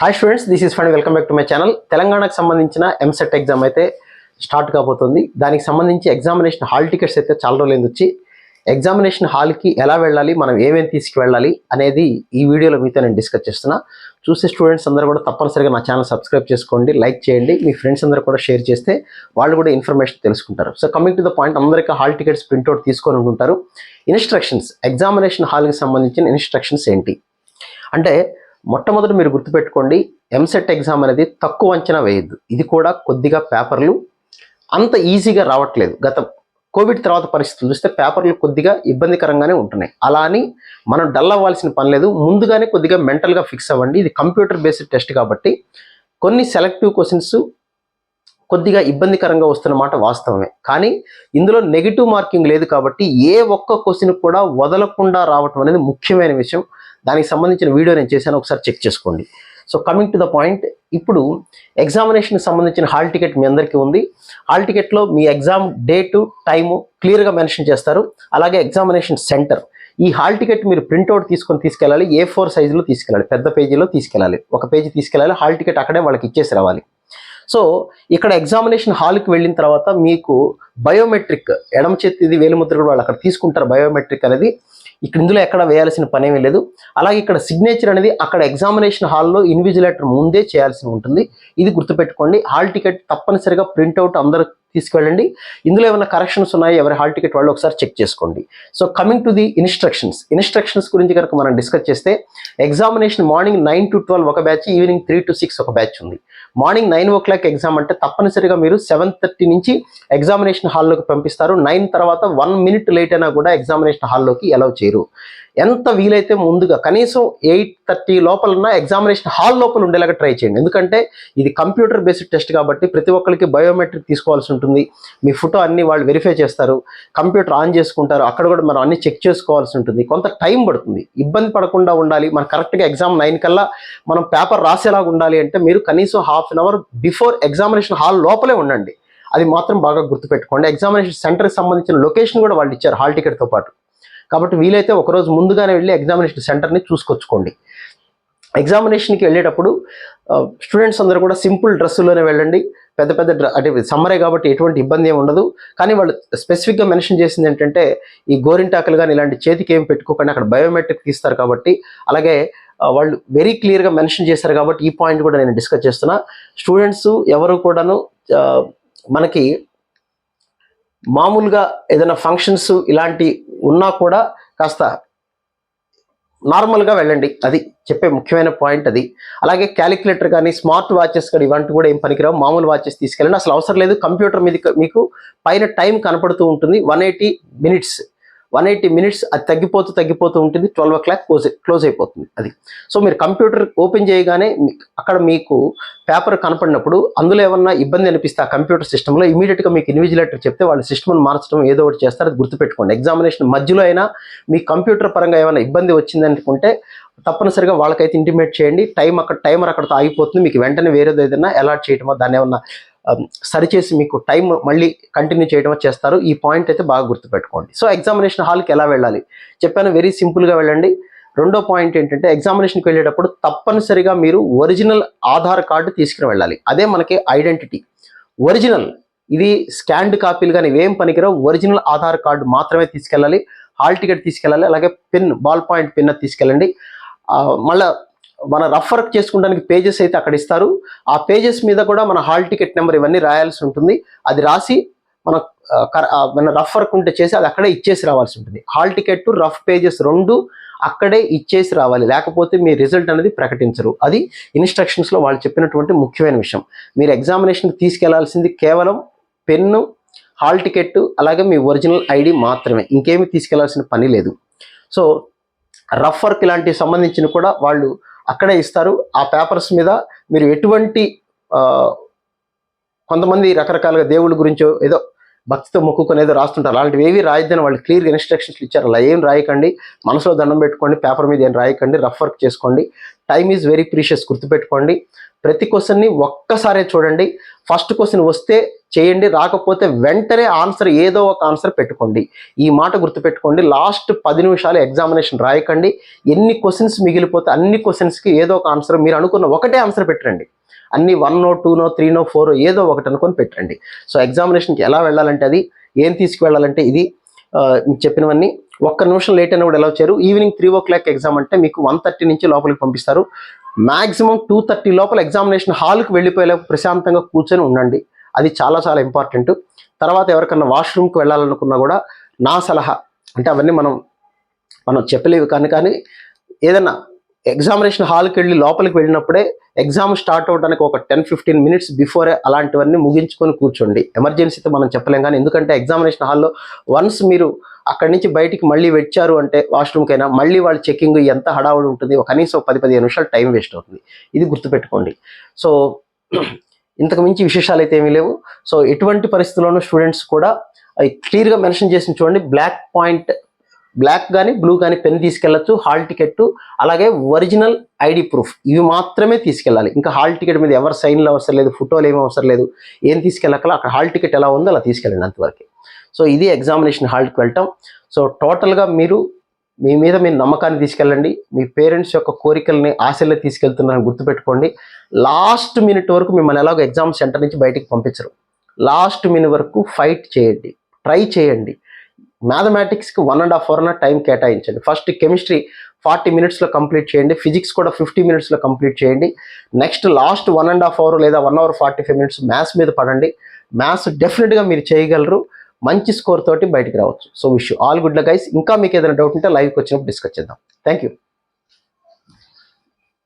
Hi students this is fund welcome back to my channel తెలంగాణకు సంబంధించిన EAMCET exam అయితే start కాబోతుంది. దానికి సంబంధించి ఎగ్జామినేషన్ హాల్ టికెట్స్ అయితే చాలా రోజులు వచ్చి ఎగ్జామినేషన్ హాల్కి ఎలా వెళ్ళాలి మనం ఏమేమి తీసుకువెళ్ళాలి అనేది ఈ వీడియోలో మీతో నేను డిస్కస్ చేస్తున్నా. చూసే స్టూడెంట్స్ అందరూ కూడా తప్పనిసరిగా నా ఛానల్ సబ్స్క్రైబ్ చేసుకోండి లైక్ చేయండి. మీ ఫ్రెండ్స్ అందరూ కూడా షేర్ చేస్తే వాళ్ళు కూడా ఇన్ఫర్మేషన్ తెలుసుకుంటారు. So coming to the point అందరికీ హాల్ టికెట్స్ ప్రింట్అవుట్ తీసుకొని ఉంటుంటారు ఇన్స్ట్రక్షన్స్ ఎగ్జామినేషన్ హాల్కి సంబంధించిన ఇన్స్ట్రక్షన్స్ ఏంటి? అంటే మొట్టమొదటి మీరు గుర్తుపెట్టుకోండి ఎంసెట్ ఎగ్జామ్ అనేది తక్కువ అంచనా వేయద్దు. ఇది కూడా కొద్దిగా పేపర్లు అంత ఈజీగా రావట్లేదు. గత కోవిడ్ తర్వాత పరిస్థితులు చూస్తే పేపర్లు కొద్దిగా ఇబ్బందికరంగానే ఉంటున్నాయి. అలా అని మనం డల్ అవ్వాల్సిన పని లేదు. ముందుగానే కొద్దిగా మెంటల్గా ఫిక్స్ అవ్వండి. ఇది కంప్యూటర్ బేస్డ్ టెస్ట్ కాబట్టి కొన్ని సెలెక్టివ్ క్వశ్చన్స్ కొద్దిగా ఇబ్బందికరంగా వస్తున్న మాట వాస్తవమే. కానీ ఇందులో నెగిటివ్ మార్కింగ్ లేదు కాబట్టి ఏ ఒక్క క్వశ్చన్ కూడా వదలకుండా రావటం అనేది ముఖ్యమైన విషయం. దానికి సంబంధించిన వీడియో నేను చేశాను ఒకసారి చెక్ చేసుకోండి. So coming to the point ఇప్పుడు ఎగ్జామినేషన్కి సంబంధించిన హాల్ టికెట్ మీ అందరికీ ఉంది. హాల్ టికెట్లో మీ ఎగ్జామ్ డేటు టైము క్లియర్గా మెన్షన్ చేస్తారు. అలాగే ఎగ్జామినేషన్ సెంటర్ ఈ హాల్ టికెట్ మీరు ప్రింట్అవుట్ తీసుకొని తీసుకెళ్ళాలి. ఏ ఫోర్ సైజులో తీసుకెళ్ళాలి. పెద్ద పేజీలో తీసుకెళ్ళాలి. ఒక పేజీ తీసుకెళ్ళాలి. హాల్ టికెట్ అక్కడే వాళ్ళకి ఇచ్చేసి రావాలి. సో ఇక్కడ ఎగ్జామినేషన్ హాల్కి వెళ్ళిన తర్వాత మీకు బయోమెట్రిక్ ఎడమ చేతి ఇది వేలిముద్ర కూడా వాళ్ళు అక్కడ తీసుకుంటారు. బయోమెట్రిక్ అనేది ఇక్కడ ఇందులో ఎక్కడ వేయాల్సిన పని ఏమీ లేదు. అలాగే ఇక్కడ సిగ్నేచర్ అనేది అక్కడ ఎగ్జామినేషన్ హాల్లో ఇన్విజిలేటర్ ముందే చేయాల్సి ఉంటుంది. ఇది గుర్తుపెట్టుకోండి. హాల్ టికెట్ తప్పనిసరిగా ప్రింట్అవుట్ అందరు తీసుకువెళ్ళండి ఇందులో ఏమైనా కరెక్షన్స్ ఉన్నాయి? ఎవరి హాల్ టికెట్ వాళ్ళు ఒకసారి చెక్ చేసుకోండి. So coming to the instructions instructions గురించి కనుక మనం డిస్కస్ చేస్తే examination morning nine to twelve ఒక batch evening three to six ఒక బ్యాచ్ ఉంది. Morning nine o'clock exam అంటే తప్పనిసరిగా మీరు సెవెన్ థర్టీ నుంచి ఎగ్జామినేషన్ హాల్లోకి పంపిస్తారు. నైన్ తర్వాత వన్ మినిట్ లేట్ అయినా కూడా ఎగ్జామినేషన్ హాల్లోకి అలౌ చేయరు. ఎంత వీలైతే ముందుగా కనీసం ఎయిట్ థర్టీ లోపలన్న ఎగ్జామినేషన్ హాల్ లోపల ఉండేలాగా ట్రై చేయండి. ఎందుకంటే ఇది కంప్యూటర్ బేస్డ్ టెస్ట్ కాబట్టి ప్రతి ఒక్కరికి బయోమెట్రిక్ తీసుకోవాల్సి ఉంటుంది. మీ ఫోటో అన్ని వాళ్ళు వెరిఫై చేస్తారు. కంప్యూటర్ ఆన్ చేసుకుంటారు. అక్కడ కూడా మనం అన్ని చెక్ చేసుకోవాల్సి ఉంటుంది. కొంత టైం పడుతుంది. ఇబ్బంది పడకుండా ఉండాలి. మనం కరెక్ట్గా ఎగ్జామ్ నైన్ కల్లా మనం పేపర్ రాసేలాగా ఉండాలి అంటే మీరు కనీసం half an hour before examination hall లోపలే ఉండండి. అది మాత్రం బాగా గుర్తుపెట్టుకోండి. ఎగ్జామినేషన్ సెంటర్కి సంబంధించిన లొకేషన్ కూడా వాళ్ళు ఇచ్చారు హాల్ టికెట్తో పాటు. కాబట్టి వీలైతే ఒకరోజు ముందుగానే వెళ్ళి ఎగ్జామినేషన్ సెంటర్ని చూసుకొచ్చుకోండి. ఎగ్జామినేషన్కి వెళ్ళేటప్పుడు స్టూడెంట్స్ అందరూ కూడా సింపుల్ డ్రెస్సులోనే వెళ్ళండి. పెద్ద పెద్ద డ్ర అంటే సమ్మరే కాబట్టి ఎటువంటి ఇబ్బంది ఏమి ఉండదు. కానీ వాళ్ళు స్పెసిఫిక్గా మెన్షన్ చేసింది ఏంటంటే ఈ గోరింటాకులు కానీ ఇలాంటి చేతికి ఏం పెట్టుకోకుండా. అక్కడ బయోమెట్రిక్ తీస్తారు కాబట్టి అలాగే వాళ్ళు వెరీ క్లియర్గా మెన్షన్ చేశారు కాబట్టి ఈ పాయింట్ కూడా నేను డిస్కస్ చేస్తున్నా. స్టూడెంట్స్ ఎవరు కూడాను మనకి మామూలుగా ఏదైనా ఫంక్షన్స్ ఇలాంటి ఉన్నా కూడా కాస్త నార్మల్గా వెళ్ళండి. అది చెప్పే ముఖ్యమైన పాయింట్ అది. అలాగే క్యాలిక్యులేటర్ కానీ స్మార్ట్ వాచెస్ కానీ ఇవంటి కూడా ఏం పనికిరావు. మామూలు వాచెస్ తీసుకెళ్ళండి. అసలు అవసరం లేదు. కంప్యూటర్ మీద మీకు పైన టైం కనపడుతూ ఉంటుంది. One eighty minutes one eighty minutes అది తగ్గిపోతూ తగ్గిపోతూ ఉంటుంది. Twelve o'clock close close అయిపోతుంది అది. సో మీరు కంప్యూటర్ ఓపెన్ చేయగానే అక్కడ మీకు పేపర్ కనపడినప్పుడు అందులో ఏమన్నా ఇబ్బంది అనిపిస్తే ఆ కంప్యూటర్ సిస్టంలో ఇమీడియట్గా మీకు ఇన్విజిలేటర్ చెప్తే వాళ్ళ సిస్టమ్ను మార్చడం ఏదో ఒకటి చేస్తారు అది గుర్తుపెట్టుకోండి. ఎగ్జామినేషన్ మధ్యలో అయినా మీ కంప్యూటర్ పరంగా ఏమైనా ఇబ్బంది వచ్చిందనుకుంటే తప్పనిసరిగా వాళ్ళకైతే ఇంటిమేట్ చేయండి. టైం అక్కడ టైమర్ అక్కడతో ఆగిపోతుంది. మీకు వెంటనే వేరేది ఏదైనా అలాట్ చేయటమో దాన్ని ఏమన్నా సరిచేసి మీకు టైం మళ్ళీ కంటిన్యూ చేయడమో చేస్తారు. ఈ పాయింట్ అయితే బాగా గుర్తుపెట్టుకోండి. సో ఎగ్జామినేషన్ హాల్కి ఎలా వెళ్ళాలి? చెప్పాను వెరీ సింపుల్గా వెళ్ళండి. రెండో పాయింట్ ఏంటంటే ఎగ్జామినేషన్కి వెళ్ళేటప్పుడు తప్పనిసరిగా మీరు ఒరిజినల్ ఆధార్ కార్డు తీసుకుని వెళ్ళాలి. అదే మనకి ఐడెంటిటీ ఒరిజినల్ ఇది స్కాన్డ్ కాపీలు కానీ ఏం పనికిరావు. ఒరిజినల్ ఆధార్ కార్డు మాత్రమే తీసుకెళ్ళాలి. హాల్ టికెట్ తీసుకెళ్ళాలి. అలాగే పిన్ బాల్ పాయింట్ పిన్ తీసుకెళ్ళండి. మళ్ళా మన రఫర్ చేసుకోవడానికి పేజెస్ అయితే అక్కడ ఇస్తారు. ఆ పేజెస్ మీద కూడా మన హాల్ టికెట్ నెంబర్ ఇవన్నీ రాయాల్సి ఉంటుంది. అది రాసి మన కర- మన రఫ్ వర్క్ ఉంటే చేసి అది అక్కడే ఇచ్చేసి రావాల్సి ఉంటుంది. హాల్ టికెట్ రఫ్ పేజెస్ రెండు అక్కడే ఇచ్చేసి రావాలి. లేకపోతే మీ రిజల్ట్ అనేది ప్రకటించరు. అది ఇన్స్ట్రక్షన్స్లో వాళ్ళు చెప్పినటువంటి ముఖ్యమైన విషయం. మీరు ఎగ్జామినేషన్ తీసుకెళ్ళాల్సింది కేవలం పెన్ను హాల్ టికెట్ అలాగే మీ ఒరిజినల్ ఐడి మాత్రమే. ఇంకేమీ తీసుకెళ్ళాల్సిన పని లేదు. సో రఫ్ వర్క్ ఇలాంటివి సంబంధించిన కూడా వాళ్ళు అక్కడే ఇస్తారు. ఆ పేపర్స్ మీద మీరు ఎటువంటి కొంతమంది రకరకాలుగా దేవుళ్ళ గురించో ఏదో భక్తితో మొక్కుకొని ఏదో రాస్తుంటారు. అలాంటివి ఏవి రాయొద్దని వాళ్ళు క్లియర్గా ఇన్స్ట్రక్షన్స్ ఇచ్చారు. అలా ఏం రాయకండి. మనసులో దండం పెట్టుకోండి. పేపర్ మీద ఏం రాయకండి. రఫ్ వర్క్ చేసుకోండి. టైం ఈజ్ వెరీ ప్రీషియస్ గుర్తుపెట్టుకోండి. ప్రతి క్వశ్చన్ని ఒక్కసారే చూడండి. ఫస్ట్ క్వశ్చన్ వస్తే చేయండి. రాకపోతే వెంటనే ఆన్సర్ ఏదో ఒక ఆన్సర్ పెట్టుకోండి. ఈ మాట గుర్తుపెట్టుకోండి. లాస్ట్ పది నిమిషాలు ఎగ్జామినేషన్ రాయకండి. ఎన్ని క్వశ్చన్స్ మిగిలిపోతే అన్ని క్వశ్చన్స్కి ఏదో ఒక ఆన్సర్ మీరు అనుకున్న ఒకటే ఆన్సర్ పెట్టండి అన్ని one no two no three no four ఏదో ఒకటి అనుకొని పెట్టండి సో ఎగ్జామినేషన్కి ఎలా వెళ్ళాలంటే అది? ఏం తీసుకువెళ్ళాలంటే ఇది? మీకు చెప్పినవన్నీ ఒక్క నిమిషం లేట్ అయినా కూడా ఎలా వచ్చారు evening three o'clock exam అంటే మీకు వన్ థర్టీ నుంచి లోపలికి పంపిస్తారు. మాక్సిమం టూ థర్టీ లోపల ఎగ్జామినేషన్ హాల్కి వెళ్ళిపోయేలా ప్రశాంతంగా కూర్చొని ఉండండి. అది చాలా చాలా ఇంపార్టెంట్ తర్వాత ఎవరికన్నా వాష్రూమ్కి వెళ్ళాలనుకున్నా కూడా నా సలహా అంటే అవన్నీ మనం మనం చెప్పలేవు కానీ కానీ ఏదన్నా ఎగ్జామినేషన్ హాల్కి వెళ్ళి లోపలికి వెళ్ళినప్పుడే ఎగ్జామ్ స్టార్ట్ అవడానికి ఒక టెన్ ఫిఫ్టీన్ మినిట్స్ బిఫోరే అలాంటివన్నీ ముగించుకొని కూర్చోండి. ఎమర్జెన్సీతో మనం చెప్పలేం కానీ ఎందుకంటే ఎగ్జామినేషన్ హాల్లో వన్స్ మీరు అక్కడి నుంచి బయటికి మళ్ళీ వచ్చారు అంటే వాష్రూమ్కి అయినా మళ్ళీ వాళ్ళు చెకింగ్ ఎంత హడావుడు ఉంటుంది. కనీసం పది పదిహేను నిమిషాలు టైం వేస్ట్ అవుతుంది. ఇది గుర్తుపెట్టుకోండి. సో ఇంతకు మించి విశేషాలు అయితే ఏమీ లేవు. సో ఎటువంటి పరిస్థితుల్లోనూ స్టూడెంట్స్ కూడా క్లియర్గా మెన్షన్ చేసి చూడండి బ్లాక్ పాయింట్ బ్లాక్ కానీ బ్లూ కానీ పెన్ తీసుకెళ్ళచ్చు హాల్ టికెట్ అలాగే ఒరిజినల్ ఐడి ప్రూఫ్ ఇవి మాత్రమే తీసుకెళ్ళాలి. ఇంకా హాల్ టికెట్ మీద ఎవరు సైన్లు అవసరం లేదు ఫోటోలు ఏమీ అవసరం లేదు ఏం తీసుకెళ్ళక్కల అక్కడ హాల్ టికెట్ ఎలా ఉందో అలా తీసుకెళ్ళండి అంతవరకు. సో ఇది ఎగ్జామినేషన్ హాల్కి వెళ్ళటం. సో టోటల్గా మీరు మీ మీద మీ నమ్మకాన్ని తీసుకెళ్ళండి. మీ పేరెంట్స్ యొక్క కోరికల్ని ఆశల్ని తీసుకెళ్తున్నారని గుర్తుపెట్టుకోండి. లాస్ట్ మినిట్ వరకు మిమ్మల్ని ఎలాగో ఎగ్జామ్ సెంటర్ నుంచి బయటికి పంపించరు. లాస్ట్ మినిట్ వరకు ఫైట్ చేయండి. ట్రై చేయండి. మ్యాథమెటిక్స్కి వన్ అండ్ హాఫ్ అవర్ అన్న టైం కేటాయించండి. ఫస్ట్ కెమిస్ట్రీ ఫార్టీ మినిట్స్లో కంప్లీట్ చేయండి. ఫిజిక్స్ కూడా ఫిఫ్టీ మినిట్స్లో కంప్లీట్ చేయండి. Next last one and half hour లేదా one hour forty five minutes maths మీద పడండి. మ్యాథ్స్ డెఫినెట్గా మీరు చేయగలరు. మంచి స్కోర్ తోటి బయటకు రావచ్చు. So wish all good guys. ఇంకా మీకు ఏదైనా డౌట్ ఉంటే లైవ్కి వచ్చినప్పుడు డిస్కస్ చేద్దాం. Thank you